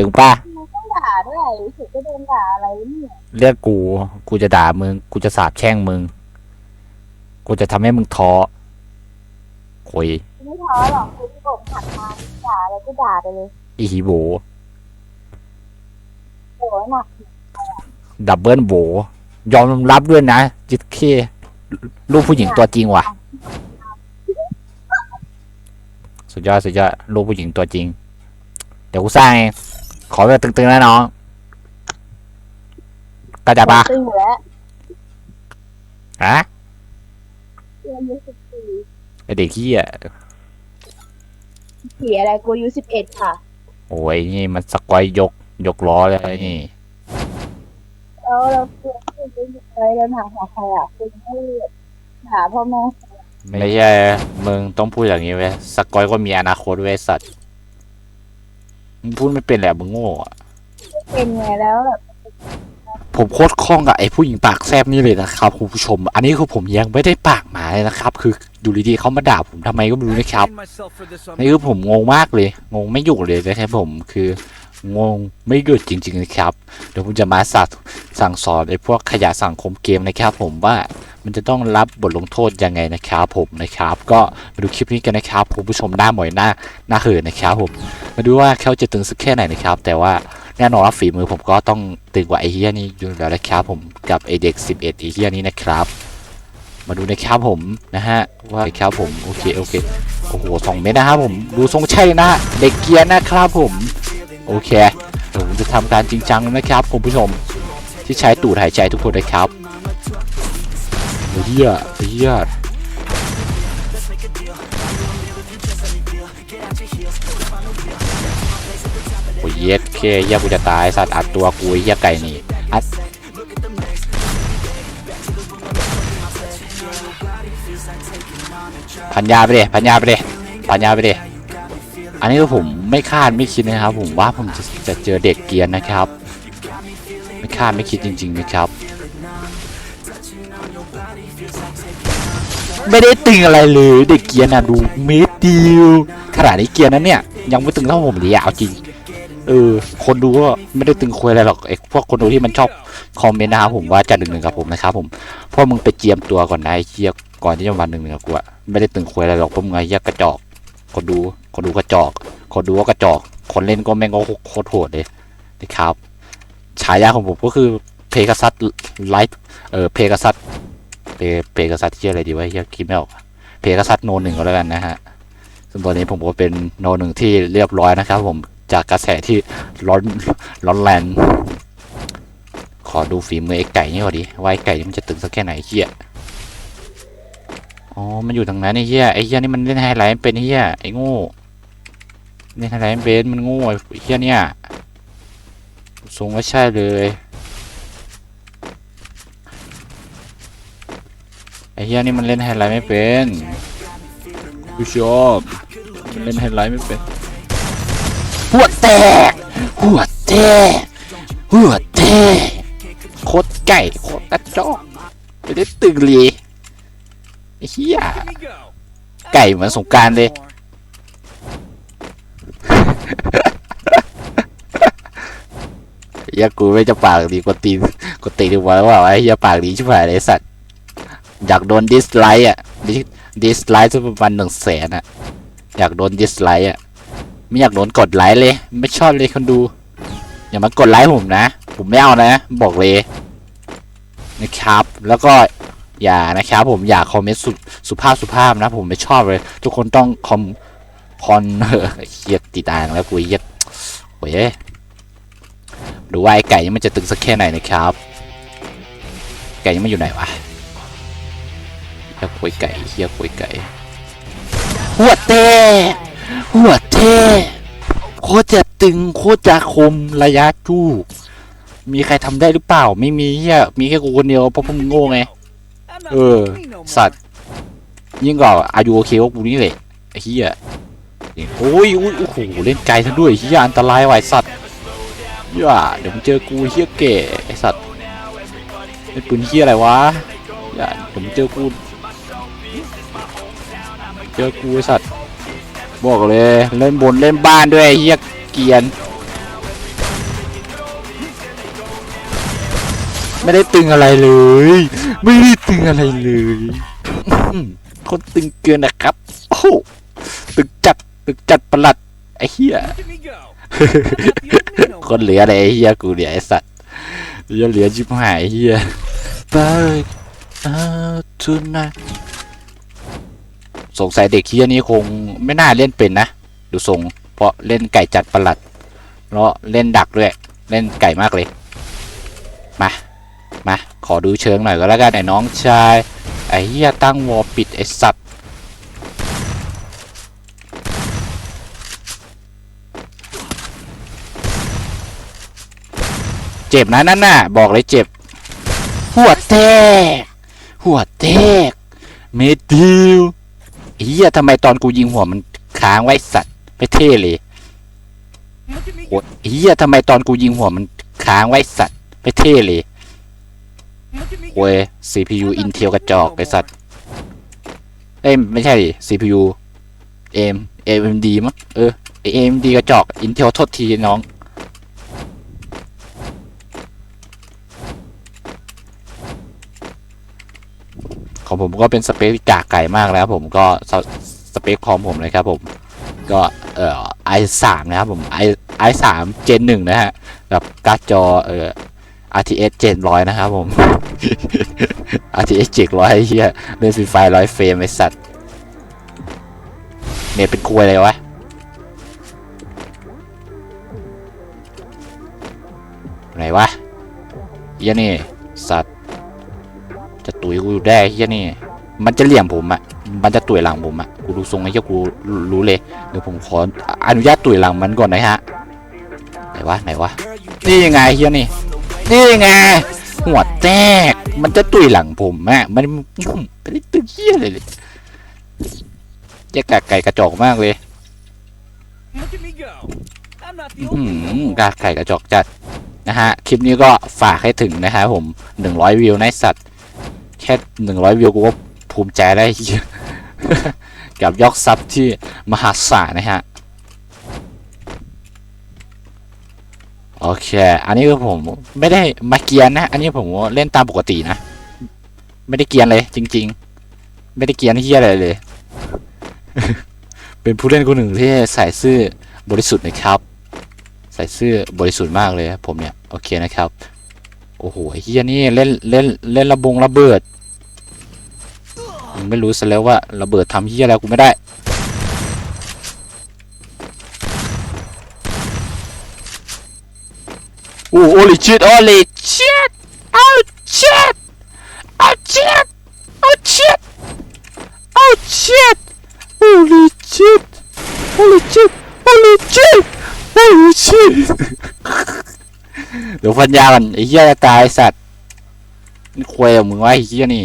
ตึงป่ะมึงต้องด่าด้วยรู้สึกจะโดนด่าอะไรเนี่ยเรียกกู กูจะด่ามึง กูจะสาบแช่งมึง กูจะทำให้มึงท้อคุยกูไม่ท้อหรอกกูจะบ่นหัดมาด่าอะไรก็ด่าไปเลยอีฮีโบโอ้ยหนักดับเบิลโบยอมรับด้วยนะจิตเคลูกผู้หญิงตัวจริงว่ะ สุดยอดสุดยอดลูกผู้หญิงตัวจริง เดี๋ยวกูสร้างเอง ขอแบบตึงๆนะน้องก็จะปะตึงอยู่แล้วฮะกูอายุสิบสี่ไอ้เด็กขี้อะเสียอะไรกูอายุสิบเอ็ดค่ะ โอ้ยนี่มันสกอยยกยกล้อเลยนี่แล้วเราเพื่อนเพื่อนไปอะไรเดินหาหาใครอะคุณไม่หาพ่อแม่ไม่ใช่มึงต้องพูดอย่างนี้เว้ยสกอยก็มีอนาคตเว้ยสัตว์ มึงพูดไม่เป็นแหละมึงโง่อะเป็นไงแล้วแบบผมโคตรคล่องกับไอ้ผู้หญิงปากแซบนี่เลยนะครับคุณผู้ชม อันนี้คือผมยังไม่ได้ปากหมาเลยนะครับ คืออยู่ดีๆเขามาด่าผมทำไมก็ไม่รู้นะครับนี่คือผมงงมากเลย งงไม่หยุดเลยนะครับผมคืองงไม่หยุดจริง ๆนะครับ เดี๋ยวผมจะมาสัตสั่งสอนไอ้พวกขยะสังคมเกมนะครับ ผมว่า มันจะต้องรับบทลงโทษยังไงนะครับผมนะครับ ก็มาดูคลิปนี้กันนะครับคุณผู้ชมหน้าหมอยหน้าหน้าเหินนะครับผมมาดูว่าเขาจะตึงสักแค่ไหนนะครับ แต่ว่าแน่นอนว่าฝีมือผมก็ต้องตึงกว่าไอเฮียนี่อยู่แล้วนะครับผมกับไอเด็ก 11ไอเฮียนี้นะครับ มาดูนะครับผมนะฮะว่าครับผมโอเคโอเคโอ้โหสองเมตรนะครับผมดูทรงใช่นะเด็กเกียร์นะครับผมโอเคผมจะทำการจริงจังนะครับคุณผู้ชมที่ใช้ตูดหายใจทุกคนนะครับ ฮียเฮียโอ้ยเย็ดเคเฮียกูจะตายสัตว์อัดตัวกูเฮียไก่นี่อัดพันยาไปเลยพันยาไปเลยพันยาไปเลยอันนี้ก็ผมไม่คาดไม่คิดนะครับ ผมว่าผมจะจะเจอเด็กเกียนนะครับ ไม่คาดไม่คิดจริงๆนะครับ ไม่ได้ตึงอะไรเลยเด็กเกียนนะดูเม็ดเดียวขนาดนี้เกียนนั้นเนี่ย ยังไม่ตึงเท่าผมเลยอะเอาจริง เออ คนดูก็ไม่ได้ตึงคุยอะไรหรอกไอ้พวกคนดูที่มันชอบคอมเมนต์นะครับผมว่าจะหนึ่งหนึ่งกับผมนะครับผมเพราะมึงไปเจียมตัวก่อนนะไอ้เชียร์ก่อนที่จะมาหนึ่งหนึ่งกับกูอะไม่ได้ตึงคุยอะไรหรอกเพราะมึงไอ้เหี้ยกระจอก คนดูคนดูกระจอก คนดูก็กระจอก คนเล่นก็แม่งก็โคตรโหดเลยนะครับฉายาของผมก็คือ เพก a ซัสไลท์เออเพก a ซัสเพเพก a ซัสที่อะไรดีวะเฮียคิดไม่ออกเพก a ซัสโนหนึ่งก็แล้วกันนะฮะซึ่งตอนนี้ผมบอกเป็นโนหนึ่งที่เรียบร้อยนะครับ ผมจากกระแสที่ร้อนร้อนแรงขอดูฝีมือไอ้ไก่นี่ก่อนดิว่าไอ้ไก่นี่มันจะตึงสักแค่ไหนเฮียอ๋อ มันอยู่ทางนั้นไอ้เฮียไอ้เฮียนี่มันเล่นไฮไลท์เป็นเฮียไอ้โง่เล่นไฮไลท์เป็นมันโง่ไอ้เฮียเนี่ยทรงก็ใช่เลยไอ้ เฮียนี่มันเล่นไฮไลท์ไม่เป็นผู้ชมมันเล่นไฮไลท์ไม่เป็นหัวแตกหัวแตกหัวแตกโคตรไก่โคตรกระจอกไม่ได้ตึงเลยไอ้เฮียไก่เหมือนสงการเลยเฮียกูไม่จะปากดีกว่าตีนกว่าตีนดีกว่าว่าไอ้เฮียปากดีชิบหายเลยสัตว์ อยากโดนดิสไลค์อะดิสไลค์สักประมาณหนึ่งแสนอะ อยากโดนดิสไลค์อะ ไม่อยากโดนกดไลค์เลย ไม่ชอบเลยคนดู อย่ามากดไลค์ผมนะ ผมไม่เอานะ บอกเลยนะครับ แล้วก็อย่านะครับผมอย่าคอมเมนต์สุสุภาพสุภาพนะ ผมไม่ชอบเลย ทุกคนต้องคอมคอนเฮียติดอ่างแล้วกูเฮียโอ้ยดูว่าไอ้ไก่นี่มันจะตึงสักแค่ไหนนะครับ ไก่นี่มันอยู่ไหนวะ เฮียคุยไก่เฮียคุยไก่ หัวเต้หัวเต้โคตรจะตึงโคตรจะคมระยะจู้มีใครทำได้หรือเปล่า ไม่มีเฮียมีแค่กูคนเดียวเพราะพวกมึงโง่ไง เออ สัตว์ ยิ่งกว่าอายุโอเคว่ากูนี่แหละไอ้เฮียโอ้ยโอ้ยโอ้โหเล่นไกลซะด้วยเฮียอันตรายว่ะสัตว์อย่าเดี๋ยวมึงเจอกูเฮียเก๋ไอสัตว์เป็นปืนเฮียอะไรวะอย่าเดี๋ยวมึงเจอกู เจอกูไอ้สัตว์บอกเลยเล่นบนเล่นบ้านด้วยเฮียเกียน ไม่ได้ตึงอะไรเลย ไม่ได้ตึงอะไรเลยคนตึงเกินนะครับโอ้ตึกจัดตึกจัดประหลัดไอ้เฮียคนเหลืออะไรเฮียกูเหลือไอ้สัตว์ยังเหลือจิ้มหายเฮีย Burn out tonight สงสัยเด็กเหี้ยนี่คงไม่น่าเล่นเป็นนะ ดูทรงเพราะเล่นไก่จัดประหลัดแล้วเล่นดักด้วย เล่นไก่มากเลย มา มา ขอดูเชิงหน่อยก็แล้วกันไอ้น้องชาย ไอ้เหี้ยตั้งวอลปิดไอ้สัตว์เจ็บนะนั่นน่ะ บอกเลยเจ็บ หัวแตก หัวแตก เมดิว เฮียทำไมตอนกูยิงหัวมันค้างไว้สัตว์ไม่เท่เลยโอ้เฮียทำไมตอนกูยิงหัวมันค้างไว้สัตว์ไม่เท่เลยโว้ย CPU Intel กระจอกไอสัตว์เอ้ยไม่ใช่ CPU AM AMD มั้งเออ AMD กระจอก Intel โทษทีน้อง ผมก็เป็นสเปคกากไก่มากแล้วผมก็สสเปคคอมผมเลยครับผมก็เอ่อ i3 นะครับผม i i3 Gen 1นะฮะกับการ์ดจอเอ่อ RTX 700 นะครับผม RTX 700เฮียเล่นฟรีไฟร้อยเฟรมไอสัตว์เน็ตเป็นควยเลยวะไหนวะเฮียนี่สัตว จะตุยกูได้เฮียนี่ มันจะเหลี่ยมผมอะ่ะมันจะตุยหลังผมอะ่ะกูดูทรงไอ้เหี้ยกูรู้เลยเดี๋ยวผมขออนุญาตตุยหลังมันก่อนนะฮะไหนวะไหนวะนี่ยังไงเฮียนี่นี่ไงหัวแตกมันจะตุยหลังผมอะมันไม่ได้ตึงเฮียเลยเลยแยกาไก่กระจอกมากเลยอืมกาไก่กระจอกจัดนะฮะ คลิปนี้ก็ฝากให้ถึงนะครับผมหนึ่งร้อยวิวในสัตว์ แค่หนึ่งร้อยวิวกูก็ภูมิใจได้เหี้ยกับยอดซับที่มหาศาลนะฮะ โอเค อันนี้คือผมไม่ได้มาเกียนนะ อันนี้ผมเล่นตามปกตินะ ไม่ได้เกียนเลย จริง ๆ ไม่ได้เกียนที่เหี้ยอะไรเลย เป็นผู้เล่นคนหนึ่งที่ใส่ซื่อบริสุทธิ์นะครับ ใส่ซื่อบริสุทธิ์มากเลยผมเนี่ย โอเคนะครับ โอ้โหไอ้เฮียนี่เล่นเล่นเล่นระบงระเบิดมึงไม่รู้ซะแล้วว่าระเบิดทำเฮียอะไรกูไม่ได้โอ้โอลิชิตโอลิชิตโอ้ชิตโอ้ชิตโอ้ชิตโอ้ชิตโอลิชิตโอลิชิตโอลิชิตโอลิชิต เดี๋ยวฟันยากันไอ้เหี้ยจะตายสัตว์นี่ควยมึงวะไอ้เหี้ยนี่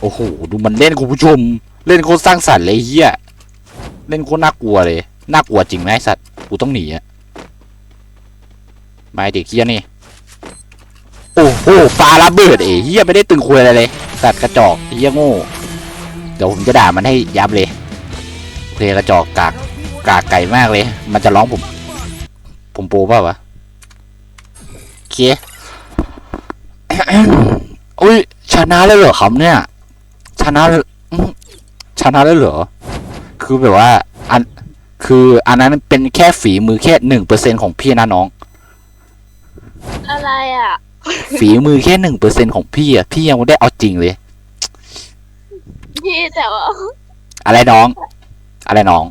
โอ้โหดูมันเล่นคุณผู้ชม เล่นโคตรสร้างสรรค์เลยเหี้ยเล่นโคตรน่ากลัวเลยน่ากลัวจริงไอ้สัตว์กูต้องหนีอะมาไอ้เด็กเหี้ยนี่โอ้โหปลาระเบิดไอ้เหี้ยไม่ได้ตึงควยอะไรเลยสัตว์กระจอกเหี้ยโง่เดี๋ยวผมจะด่ามันให้ยับเลย เพลงกระจอกกากกากไก่มากเลย มันจะร้องผม ผมโปรเปล่าวะโอเคอุ้ยชนะแล้วเหรอครับเนี่ย ชนะแล้วอื้อชนะแล้วเหรอ คือแบบว่า อัน คืออันนั้นเป็นแค่ฝีมือแค่หนึ่งเปอร์เซ็นของพี่นะน้อง อะไรอะ ฝีมือแค่หนึ่งเปอร์เซ็นของพี่อะ พี่ยังไม่ได้เอาจริงเลย พี่แต่ว่า อะไรน้อง อะไรน้อง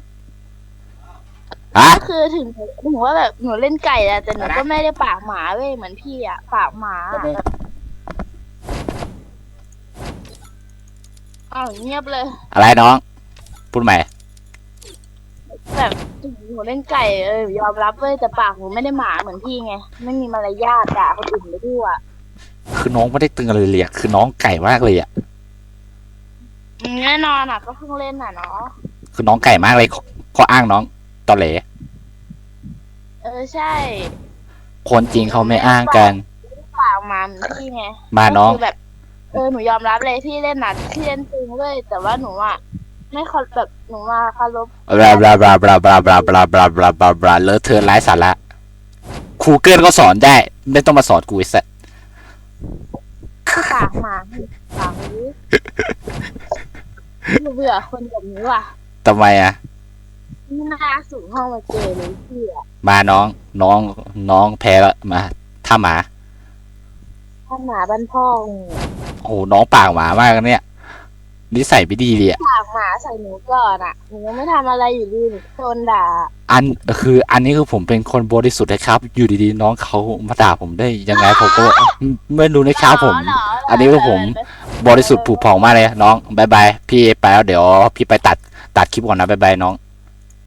อะคือถึงถึงว่าแบบหนูเล่นไก่อะแต่หนูก็ไม่ได้ปากหมาเว้ยเหมือนพี่อะปากหมาอะอ้าวเงียบเลย อะไรน้อง พูดใหม่ แบบหนูเล่นไก่เออยอมรับเว้ยแต่ปากหนูไม่ได้หมาเหมือนพี่ไงไม่มีมารยาทด่าคนอื่นไปทั่วคือน้องไม่ได้ตึงอะไรเลยอะคือน้องไก่มากเลยอะอืมแน่นอนอะก็เพิ่งเล่นอะเนาะ คือน้องไก่มากเลยขอขออ้างน้องตอเหลเออใช่คนจริงเขาไม่อ้างกันปากหมาเหมือนพี่ไงมาน้อง ก็คือแบบเออหนูยอมรับเลยพี่เล่นน่ะพี่เล่นจริงเว้ยแต่ว่าหนูอะไม่เคารแบบหนูมาเคารพบลาบลาบลาบลาบลาบลาบลาบลาบลาบลาบลาเลอะเทอะไร้สาระครูเกิลก็สอนได้ ไม่ต้องมาสอนกูไอ้สัสที่ปากหมาปากนี้หนูเบื่อคนแบบนี้ว่ะ ทำไมอะไม่น่าสูงห้องมาเจอเลยพี่อะมาน้อง น้องน้องแพ้แล้วมาถ้าหมาถ้าหมาบ้านพ่อมึงโอ้โหน้องปากหมามากนะเนี่ยนิสัยไม่ดีเลยอะปากหมาใส่หนูก่อนอะหนูยังไม่ทำอะไรอยู่ดีหนูโดนด่าอันคือ อันนี้คือผมเป็นคนบริสุทธิ์นะครับ อยู่ดีๆ น้องเขามาด่าผมได้ยังไงผมก็ไม่รู้นะครับผม เหรอเหรอันนี้คือผม บริสุทธิ์ผุผ่องมากเลยน้องบายบายพี่ไปแล้วเดี๋ยวพี่ไปตัด ตัดคลิปก่อนนะบายบายน้อง